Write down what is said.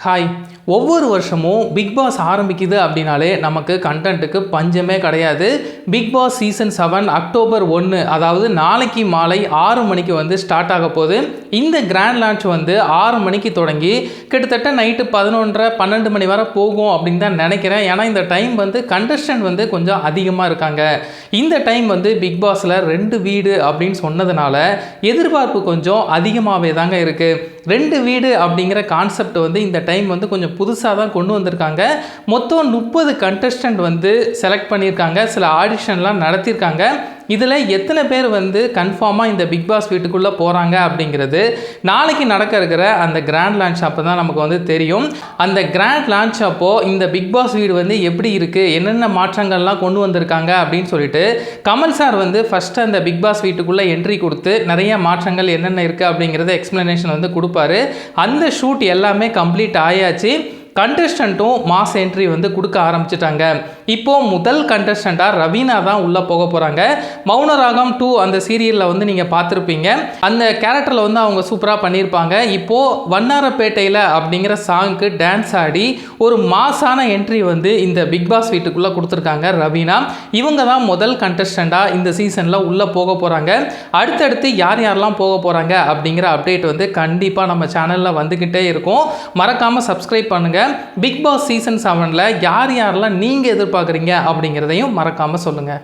Hi. ஒவ்வொரு வருஷமும் big pass ஆரம்பிக்குது அப்படின்னாலே நமக்கு கண்டென்ட்டுக்கு பஞ்சமே கிடையாது. Bigg Boss season seven October ஒன்று அதாவது நாளைக்கு மாலை ஆறு மணிக்கு வந்து ஸ்டார்ட் ஆக போகுது. இந்த கிராண்ட் லான்ச் வந்து ஆறு மணிக்கு தொடங்கி கிட்டத்தட்ட நைட்டு பதினொன்றரை பன்னெண்டு மணி வரை போகும் அப்படின்னு தான் நினைக்கிறேன். ஏன்னா இந்த டைம் வந்து கண்டஸ்டன்ட் வந்து கொஞ்சம் அதிகமாக இருக்காங்க. இந்த டைம் வந்து பிக் பாஸில் ரெண்டு வீடு அப்படின்னு சொன்னதுனால எதிர்பார்ப்பு கொஞ்சம் அதிகமாகவே தாங்க இருக்குது ரெண்டு வீடு அப்படிங்கிற கான்செப்ட் வந்து இந்த டைம் வந்து கொஞ்சம் புதுசாக தான் கொண்டு வந்திருக்காங்க. மொத்தம் முப்பது கண்டஸ்டன்ட் வந்து செலக்ட் பண்ணியிருக்காங்க. சில ஆடிஷன்லாம் நடத்தியிருக்காங்க. இதில் எத்தனை பேர் வந்து கன்ஃபார்மாக இந்த பிக் பாஸ் வீட்டுக்குள்ளே போகிறாங்க அப்படிங்கிறது நாளைக்கு நடக்க இருக்கிற அந்த கிராண்ட் லான்ச் அப்போ தான் நமக்கு வந்து தெரியும். அந்த கிராண்ட் லான்ச் அப்போது இந்த பிக் பாஸ் வீடு வந்து எப்படி இருக்குது என்னென்ன மாற்றங்கள்லாம் கொண்டு வந்திருக்காங்க அப்படின்னு சொல்லிட்டு கமல் சார் வந்து ஃபஸ்ட்டு அந்த பிக் பாஸ் வீட்டுக்குள்ளே என்ட்ரி கொடுத்து நிறைய மாற்றங்கள் என்னென்ன இருக்குது அப்படிங்கிறத எக்ஸ்ப்ளனேஷன் வந்து கொடுப்பாரு. அந்த ஷூட் எல்லாமே கம்ப்ளீட் ஆயாச்சு. கண்டஸ்டண்ட்டும் மாஸ் என்ட்ரி வந்து கொடுக்க ஆரம்பிச்சிட்டாங்க. இப்போது முதல் கண்டஸ்டண்ட்டாக ரவீனா தான் உள்ளே போக போகிறாங்க மௌனராகம் டூ அந்த சீரியலில் வந்து நீங்கள் பார்த்துருப்பீங்க. அந்த கேரக்டரில் வந்து அவங்க சூப்பராக பண்ணியிருப்பாங்க. இப்போது வண்ணாரப்பேட்டையில் அப்படிங்கிற சாங்க்கு டான்ஸ் ஆடி ஒரு மாசான என்ட்ரி வந்து இந்த பிக் பாஸ் வீட்டுக்குள்ளே கொடுத்துருக்காங்க ரவீனா. இவங்க தான் முதல் கண்டஸ்டண்ட்டாக இந்த சீசனில் உள்ளே போக போகிறாங்க அடுத்தடுத்து யார் யாரெல்லாம் போக போகிறாங்க அப்படிங்கிற அப்டேட் வந்து கண்டிப்பாக நம்ம சேனலில் வந்துக்கிட்டே இருக்கும். மறக்காமல் சப்ஸ்கிரைப் பண்ணுங்கள் பிக் பாஸ் சீசன் செவனில் யார் யாரெல்லாம் நீங்கள் எதிர்பார்க்க எதிர்பார்க்குறீங்க அப்படிங்கிறதையும் மறக்காமல் சொல்லுங்கள்